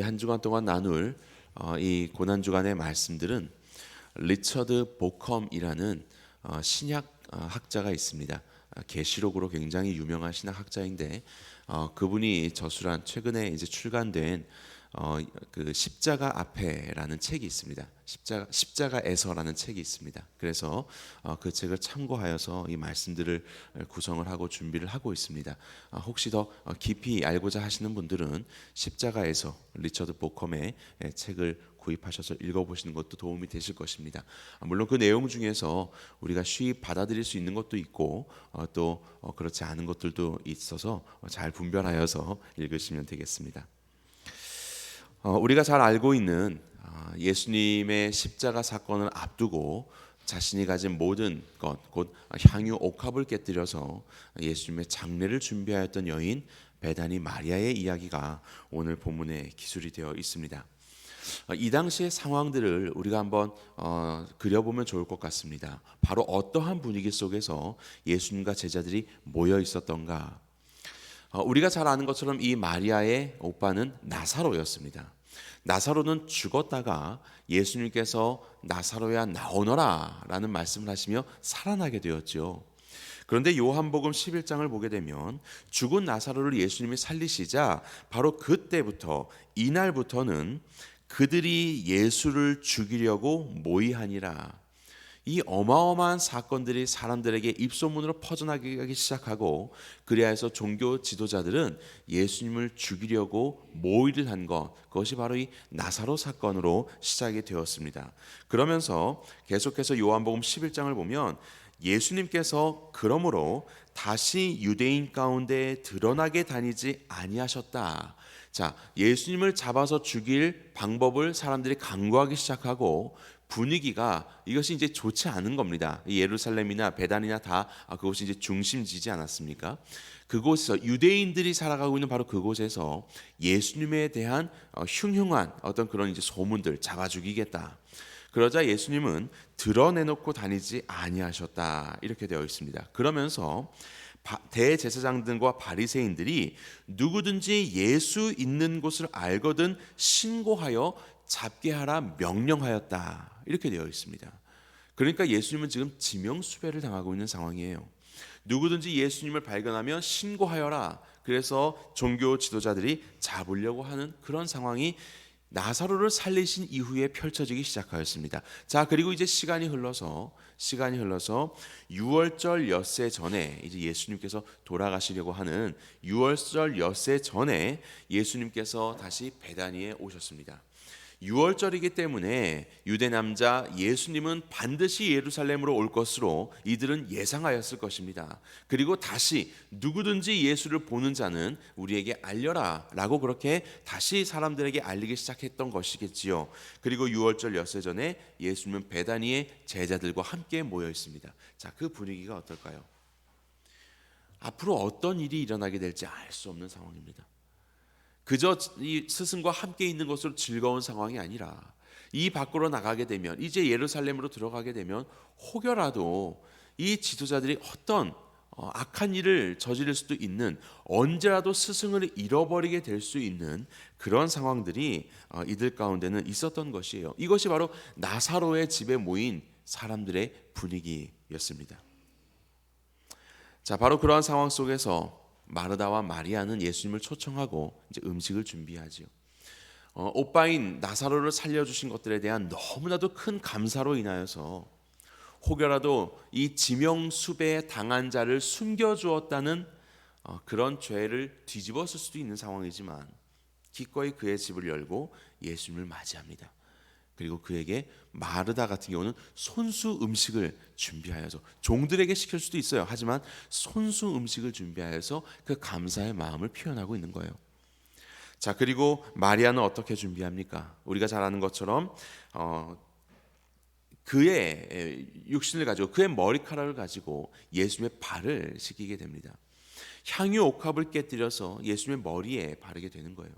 우리 한 주간 동안 나눌 어, 이 고난 주간의 말씀들은 리처드 보컴이라는 어, 신약 어, 학자가 있습니다. 아, 계시록으로 굉장히 유명한 신학 학자인데 어, 그분이 저술한 최근에 이제 출간된 어, 그 십자가 앞에라는 책이 있습니다. 십자가 십자가에서라는 책이 있습니다. 그래서 어, 그 책을 참고하여서 이 말씀들을 구성을 하고 준비를 하고 있습니다. 어, 혹시 더 어, 깊이 알고자 하시는 분들은 십자가에서 리처드 보컴의 예, 책을 구입하셔서 읽어보시는 것도 도움이 되실 것입니다. 아, 물론 그 내용 중에서 우리가 쉬이 받아들일 수 있는 것도 있고 어, 또 어, 그렇지 않은 것들도 있어서 어, 잘 분별하여서 읽으시면 되겠습니다. 어, 우리가 잘 알고 있는 아, 예수님의 십자가 사건을 앞두고 자신이 가진 모든 것, 곧 향유 옥합을 깨뜨려서 예수님의 장례를 준비하였던 여인 베다니 마리아의 이야기가 오늘 본문에 기술이 되어 있습니다. 어, 이 당시의 상황들을 우리가 한번 어, 그려보면 좋을 것 같습니다. 바로 어떠한 분위기 속에서 예수님과 제자들이 모여 있었던가. 어, 우리가 잘 아는 것처럼 이 마리아의 오빠는 나사로였습니다. 나사로는 죽었다가 예수님께서 나사로야 나오너라라는 말씀을 하시며 살아나게 되었죠. 그런데 요한복음 11장을 보게 되면 죽은 나사로를 예수님이 살리시자 바로 그때부터 이날부터는 그들이 예수를 죽이려고 모의하니라. 이 어마어마한 사건들이 사람들에게 입소문으로 퍼져나가기 시작하고 그리하여서 종교 지도자들은 예수님을 죽이려고 모의를 한 것, 그것이 바로 이 나사로 사건으로 시작이 되었습니다. 그러면서 계속해서 요한복음 11장을 보면 예수님께서 그러므로 다시 유대인 가운데 드러나게 다니지 아니하셨다. 자, 예수님을 잡아서 죽일 방법을 사람들이 강구하기 시작하고 분위기가 이것이 이제 좋지 않은 겁니다. 예루살렘이나 베단이나 다 아, 그곳이 이제 중심지지 않았습니까? 그곳에서 유대인들이 살아가고 있는 바로 그곳에서 예수님에 대한 어, 흉흉한 어떤 그런 이제 소문들 잡아 죽이겠다. 그러자 예수님은 드러내놓고 다니지 아니하셨다 이렇게 되어 있습니다. 그러면서 대제사장들과 바리새인들이 누구든지 예수 있는 곳을 알거든 신고하여 잡게 하라 명령하였다 이렇게 되어 있습니다. 그러니까 예수님은 지금 지명 수배를 당하고 있는 상황이에요. 누구든지 예수님을 발견하면 신고하여라. 그래서 종교 지도자들이 잡으려고 하는 그런 상황이 나사로를 살리신 이후에 펼쳐지기 시작하였습니다. 자, 그리고 이제 시간이 흘러서 시간이 흘러서 6월절 엿새 전에 이제 예수님께서 돌아가시려고 하는 6월절 엿새 전에 예수님께서 다시 베다니에 오셨습니다. 6월절이기 때문에 유대 남자 예수님은 반드시 예루살렘으로 올 것으로 이들은 예상하였을 것입니다. 그리고 다시 누구든지 예수를 보는 자는 우리에게 알려라 라고 그렇게 다시 사람들에게 알리기 시작했던 것이겠지요. 그리고 6월절 엿새 전에 예수님은 베다니의 제자들과 함께 모여 있습니다. 자, 그 분위기가 어떨까요? 앞으로 어떤 일이 일어나게 될지 알 수 없는 상황입니다. 그저 이 스승과 함께 있는 것으로 즐거운 상황이 아니라 이 밖으로 나가게 되면 이제 예루살렘으로 들어가게 되면 혹여라도 이 지도자들이 어떤 어, 악한 일을 저지를 수도 있는 언제라도 스승을 잃어버리게 될 수 있는 그런 상황들이 어, 이들 가운데는 있었던 것이에요. 이것이 바로 나사로의 집에 모인 사람들의 분위기였습니다. 자, 바로 그러한 상황 속에서 마르다와 마리아는 예수님을 초청하고 이제 음식을 준비하지요. 어, 오빠인 나사로를 살려주신 것들에 대한 너무나도 큰 감사로 인하여서 혹여라도 이 지명 수배에 당한 자를 숨겨 주었다는 어, 그런 죄를 뒤집었을 수도 있는 상황이지만 기꺼이 그의 집을 열고 예수님을 맞이합니다. 그리고 그에게 마르다 같은 경우는 손수 음식을 준비하여서 종들에게 시킬 수도 있어요. 하지만 손수 음식을 준비하여서 그 감사의 마음을 표현하고 있는 거예요. 자 그리고 마리아는 어떻게 준비합니까? 우리가 잘 아는 것처럼 어, 그의 육신을 가지고 그의 머리카락을 가지고 예수님의 발을 씻기게 됩니다. 향유 옥합을 깨뜨려서 예수님의 머리에 바르게 되는 거예요.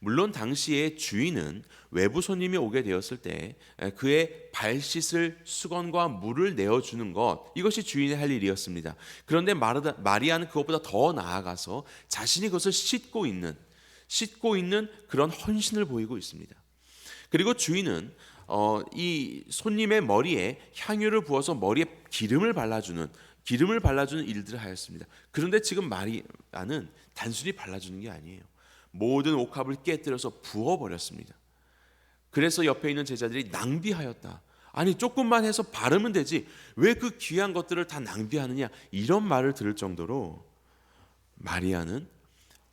물론 당시에 주인은 외부 손님이 오게 되었을 때 그의 발 씻을 수건과 물을 내어주는 것 이것이 주인의 할 일이었습니다. 그런데 마리아는 그것보다 더 나아가서 자신이 그것을 씻고 있는 씻고 있는 그런 헌신을 보이고 있습니다. 그리고 주인은 어, 이 손님의 머리에 향유를 부어서 머리에 기름을 발라주는 기름을 발라주는 일들을 하였습니다. 그런데 지금 마리아는 단순히 발라주는 게 아니에요. 모든 옥합을 깨뜨려서 부어버렸습니다. 그래서 옆에 있는 제자들이 낭비하였다. 아니 조금만 해서 바르면 되지 왜 그 귀한 것들을 다 낭비하느냐 이런 말을 들을 정도로 마리아는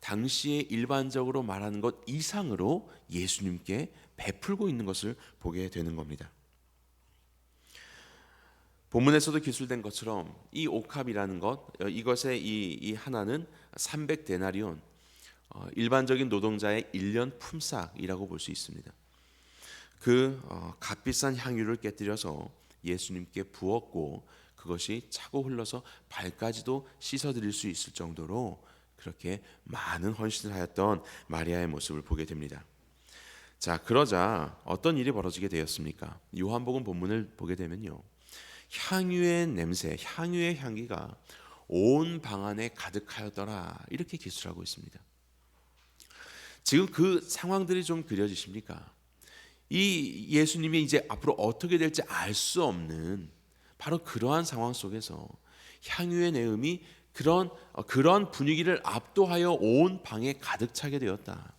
당시에 일반적으로 말하는 것 이상으로 예수님께 베풀고 있는 것을 보게 되는 겁니다. 본문에서도 기술된 것처럼 이 옥합이라는 것 어, 이것의 이, 이 하나는 300 데나리온 어, 일반적인 노동자의 1년 품삯이라고 볼 수 있습니다. 그 어, 값비싼 향유를 깨뜨려서 예수님께 부었고 그것이 차고 흘러서 발까지도 씻어드릴 수 있을 정도로 그렇게 많은 헌신을 하였던 마리아의 모습을 보게 됩니다. 자 그러자 어떤 일이 벌어지게 되었습니까? 요한복음 본문을 보게 되면요. 향유의 냄새, 향유의 향기가 온 방 안에 가득하였더라 이렇게 기술하고 있습니다. 지금 그 상황들이 좀 그려지십니까? 이 예수님이 이제 앞으로 어떻게 될지 알 수 없는 바로 그러한 상황 속에서 향유의 내음이 그런 어, 그런 분위기를 압도하여 온 방에 가득 차게 되었다.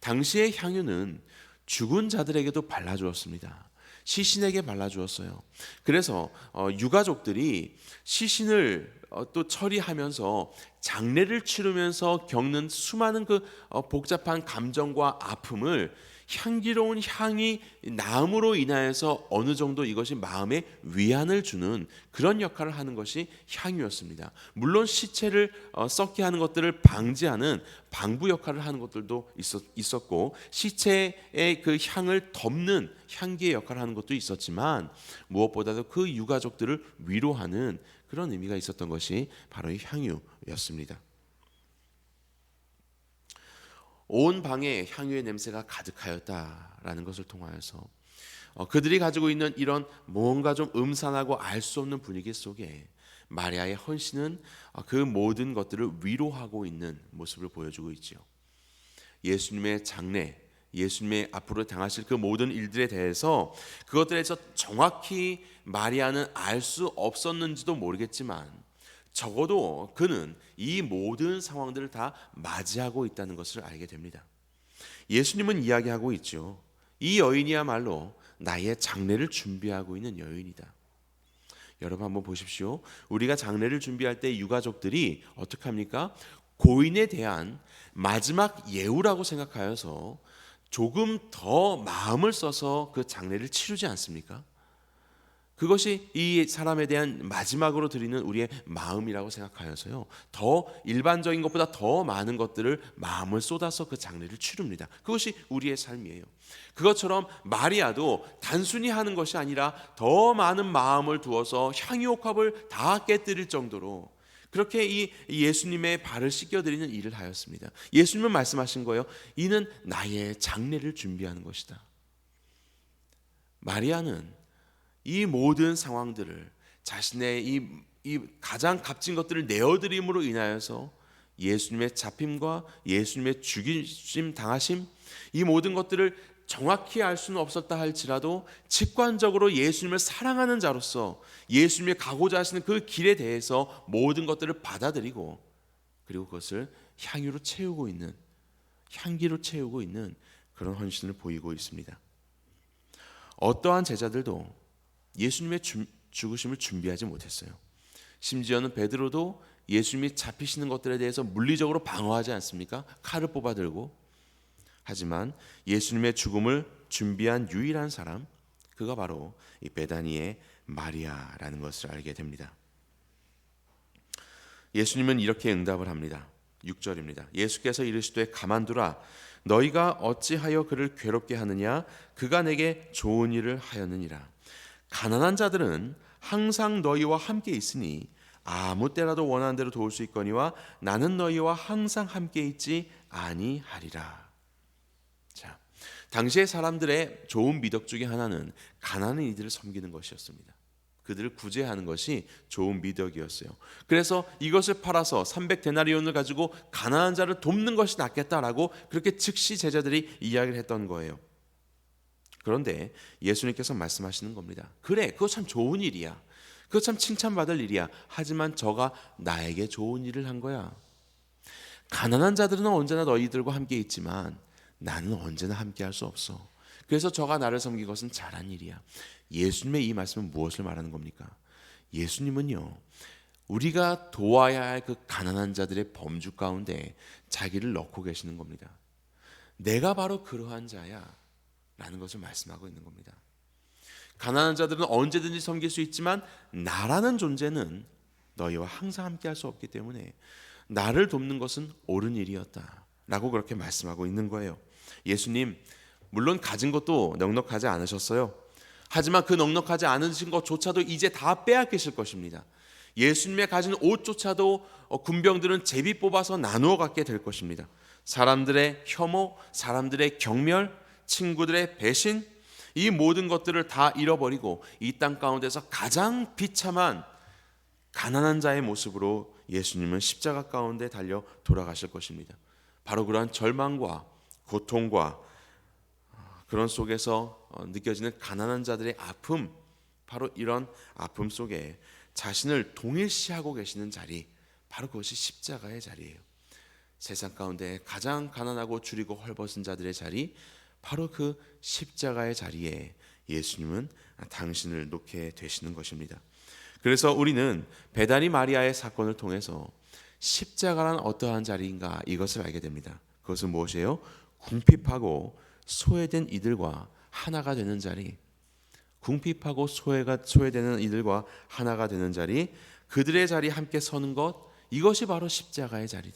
당시의 향유는 죽은 자들에게도 발라주었습니다. 시신에게 발라주었어요. 그래서 어, 유가족들이 시신을 어, 또 처리하면서 장례를 치르면서 겪는 수많은 그 어, 복잡한 감정과 아픔을 향기로운 향이 나음으로 인하여서 어느 정도 이것이 마음에 위안을 주는 그런 역할을 하는 것이 향유였습니다. 물론 시체를 어, 썩게 하는 것들을 방지하는 방부 역할을 하는 것들도 있었, 고 시체의 그 향을 덮는 향기의 역할을 하는 것도 있었지만 무엇보다도 그 유가족들을 위로하는 그런 의미가 있었던 것이 바로 이 향유였습니다. 온 방에 향유의 냄새가 가득하였다라는 것을 통하여서 어, 그들이 가지고 있는 이런 뭔가 좀 음산하고 알 수 없는 분위기 속에 마리아의 헌신은 어, 그 모든 것들을 위로하고 있는 모습을 보여주고 있죠. 예수님의 장례, 예수님의 앞으로 당하실 그 모든 일들에 대해서 그것들에서 정확히 마리아는 알 수 없었는지도 모르겠지만 적어도 그는 이 모든 상황들을 다 맞이하고 있다는 것을 알게 됩니다. 예수님은 이야기하고 있죠. 이 여인이야말로 나의 장례를 준비하고 있는 여인이다. 여러분 한번 보십시오. 우리가 장례를 준비할 때 유가족들이 어떻게 합니까? 고인에 대한 마지막 예우라고 생각하여서 조금 더 마음을 써서 그 장례를 치르지 않습니까? 그것이 이 사람에 대한 마지막으로 드리는 우리의 마음이라고 생각하여서요. 더 일반적인 것보다 더 많은 것들을 마음을 쏟아서 그 장례를 치릅니다. 그것이 우리의 삶이에요. 그것처럼 마리아도 단순히 하는 것이 아니라 더 많은 마음을 두어서 향유옥합을 다 깨뜨릴 정도로 그렇게 이 예수님의 발을 씻겨드리는 일을 하였습니다. 예수님은 말씀하신 거예요. 이는 나의 장례를 준비하는 것이다. 마리아는 이 모든 상황들을 자신의 이, 이 가장 값진 것들을 내어드림으로 인하여서 예수님의 잡힘과 예수님의 죽이심 당하심 이 모든 것들을 정확히 알 수는 없었다 할지라도 직관적으로 예수님을 사랑하는 자로서 예수님이 가고자 하시는 그 길에 대해서 모든 것들을 받아들이고 그리고 그것을 향유로 채우고 있는 향기로 채우고 있는 그런 헌신을 보이고 있습니다. 어떠한 제자들도 예수님의 주, 죽으심을 준비하지 못했어요. 심지어는 베드로도 예수님이 잡히시는 것들에 대해서 물리적으로 방어하지 않습니까? 칼을 뽑아 들고 하지만 예수님의 죽음을 준비한 유일한 사람 그가 바로 이 베다니의 마리아라는 것을 알게 됩니다. 예수님은 이렇게 응답을 합니다. 6절입니다. 예수께서 이르시되 가만두라 너희가 어찌하여 그를 괴롭게 하느냐 그가 내게 좋은 일을 하였느니라 가난한 자들은 항상 너희와 함께 있으니 아무 때라도 원하는 대로 도울 수 있거니와 나는 너희와 항상 함께 있지 아니하리라. 자, 당시의 사람들의 좋은 미덕 중에 하나는 가난한 이들을 섬기는 것이었습니다. 그들을 구제하는 것이 좋은 미덕이었어요. 그래서 이것을 팔아서 300데나리온을 가지고 가난한 자를 돕는 것이 낫겠다라고 그렇게 즉시 제자들이 이야기를 했던 거예요. 그런데 예수님께서 말씀하시는 겁니다. 그래, 그거 참 좋은 일이야. 그거 참 칭찬받을 일이야. 하지만 저가 나에게 좋은 일을 한 거야. 가난한 자들은 언제나 너희들과 함께 있지만 나는 언제나 함께 할 수 없어. 그래서 저가 나를 섬긴 것은 잘한 일이야. 예수님의 이 말씀은 무엇을 말하는 겁니까? 예수님은요. 우리가 도와야 할 그 가난한 자들의 범주 가운데 자기를 넣고 계시는 겁니다. 내가 바로 그러한 자야. 라는 것을 말씀하고 있는 겁니다. 가난한 자들은 언제든지 섬길 수 있지만 나라는 존재는 너희와 항상 함께 할 수 없기 때문에 나를 돕는 것은 옳은 일이었다. 라고 그렇게 말씀하고 있는 거예요. 예수님, 물론 가진 것도 넉넉하지 않으셨어요. 하지만 그 넉넉하지 않으신 것조차도 이제 다 빼앗기실 것입니다. 예수님의 가진 옷조차도 어, 군병들은 제비 뽑아서 나누어 갖게 될 것입니다. 사람들의 혐오, 사람들의 경멸, 친구들의 배신, 이 모든 것들을 다 잃어버리고 이 땅 가운데서 가장 비참한 가난한 자의 모습으로 예수님은 십자가 가운데 달려 돌아가실 것입니다. 바로 그러한 절망과 고통과 그런 속에서 어, 느껴지는 가난한 자들의 아픔, 바로 이런 아픔 속에 자신을 동일시하고 계시는 자리, 바로 그것이 십자가의 자리예요. 세상 가운데 가장 가난하고 줄이고 헐벗은 자들의 자리, 바로 그 십자가의 자리에 예수님은 당신을 놓게 되시는 것입니다. 그래서 우리는 베다니 마리아의 사건을 통해서 십자가란 어떠한 자리인가 이것을 알게 됩니다. 그것은 무엇이에요? 궁핍하고 소외된 이들과 하나가 되는 자리. 궁핍하고 소외가 소외되는 이들과 하나가 되는 자리, 그들의 자리에 함께 서는 것 이것이 바로 십자가의 자리니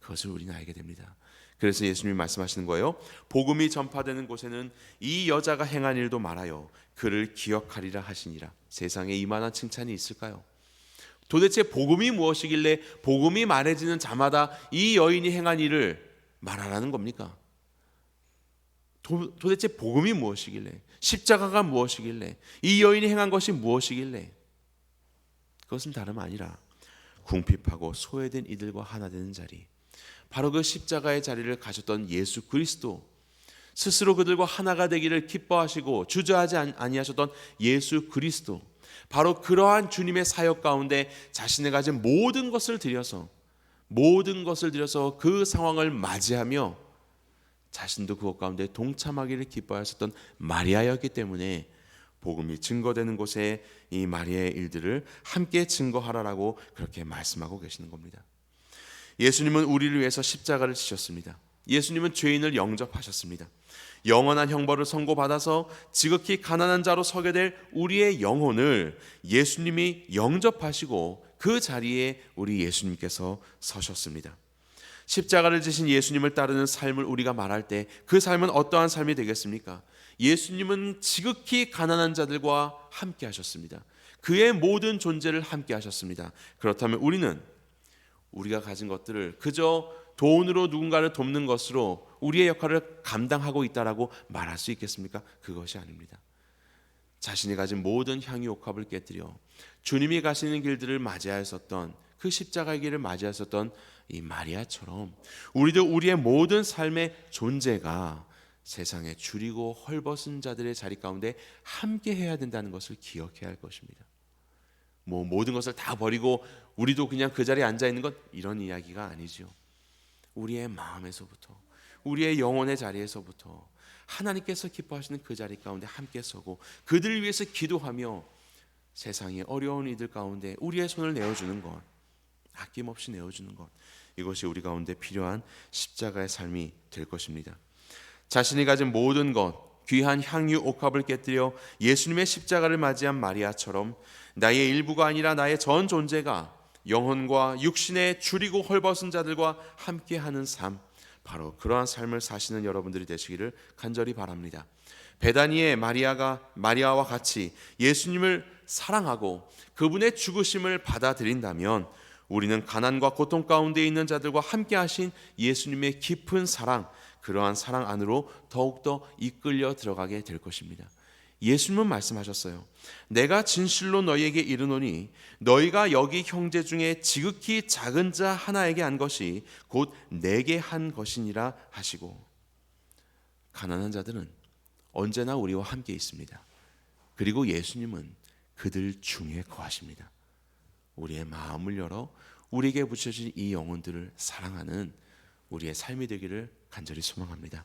그것을 우리는 알게 됩니다. 그래서 예수님이 말씀하시는 거예요. 복음이 전파되는 곳에는 이 여자가 행한 일도 말하여 그를 기억하리라 하시니라. 세상에 이만한 칭찬이 있을까요? 도대체 복음이 무엇이길래 복음이 말해지는 자마다 이 여인이 행한 일을 말하라는 겁니까? 도, 도대체 복음이 무엇이길래? 십자가가 무엇이길래? 이 여인이 행한 것이 무엇이길래? 그것은 다름 아니라 궁핍하고 소외된 이들과 하나 되는 자리. 바로 그 십자가의 자리를 가졌던 예수 그리스도 스스로 그들과 하나가 되기를 기뻐하시고 주저하지 아니하셨던 예수 그리스도 바로 그러한 주님의 사역 가운데 자신의 가진 모든 것을 들여서 모든 것을 들여서 그 상황을 맞이하며 자신도 그것 가운데 동참하기를 기뻐하셨던 마리아였기 때문에 복음이 증거되는 곳에 이 마리아의 일들을 함께 증거하라라고 그렇게 말씀하고 계시는 겁니다. 예수님은 우리를 위해서 십자가를 지셨습니다. 예수님은 죄인을 영접하셨습니다. 영원한 형벌을 선고받아서 지극히 가난한 자로 서게 될 우리의 영혼을 예수님이 영접하시고 그 자리에 우리 예수님께서 서셨습니다. 십자가를 지신 예수님을 따르는 삶을 우리가 말할 때 그 삶은 어떠한 삶이 되겠습니까? 예수님은 지극히 가난한 자들과 함께 하셨습니다. 그의 모든 존재를 함께 하셨습니다. 그렇다면 우리는 우리가 가진 것들을 그저 돈으로 누군가를 돕는 것으로 우리의 역할을 감당하고 있다라고 말할 수 있겠습니까? 그것이 아닙니다. 자신이 가진 모든 향유 옥합을 깨뜨려 주님이 가시는 길들을 맞이하였었던 그 십자가의 길을 맞이하였었던 이 마리아처럼 우리도 우리의 모든 삶의 존재가 세상에 줄이고 헐벗은 자들의 자리 가운데 함께 해야 된다는 것을 기억해야 할 것입니다. 뭐 모든 것을 다 버리고 우리도 그냥 그 자리에 앉아 있는 것 이런 이야기가 아니죠. 우리의 마음에서부터 우리의 영혼의 자리에서부터 하나님께서 기뻐하시는 그 자리 가운데 함께 서고 그들을 위해서 기도하며 세상의 어려운 이들 가운데 우리의 손을 내어주는 것 아낌없이 내어주는 것 이것이 우리 가운데 필요한 십자가의 삶이 될 것입니다. 자신이 가진 모든 것 귀한 향유 옥합을 깨뜨려 예수님의 십자가를 맞이한 마리아처럼 나의 일부가 아니라 나의 전 존재가 영혼과 육신에 줄이고 헐벗은 자들과 함께하는 삶 바로 그러한 삶을 사시는 여러분들이 되시기를 간절히 바랍니다. 베다니의 마리아가 마리아와 같이 예수님을 사랑하고 그분의 죽으심을 받아들인다면 우리는 가난과 고통 가운데 있는 자들과 함께 하신 예수님의 깊은 사랑 그러한 사랑 안으로 더욱더 이끌려 들어가게 될 것입니다. 예수님은 말씀하셨어요. 내가 진실로 너희에게 이르노니 너희가 여기 형제 중에 지극히 작은 자 하나에게 한 것이 곧 내게 한 것이니라 하시고 가난한 자들은 언제나 우리와 함께 있습니다. 그리고 예수님은 그들 중에 거하십니다. 우리의 마음을 열어 우리에게 붙여진 이 영혼들을 사랑하는 우리의 삶이 되기를 간절히 소망합니다.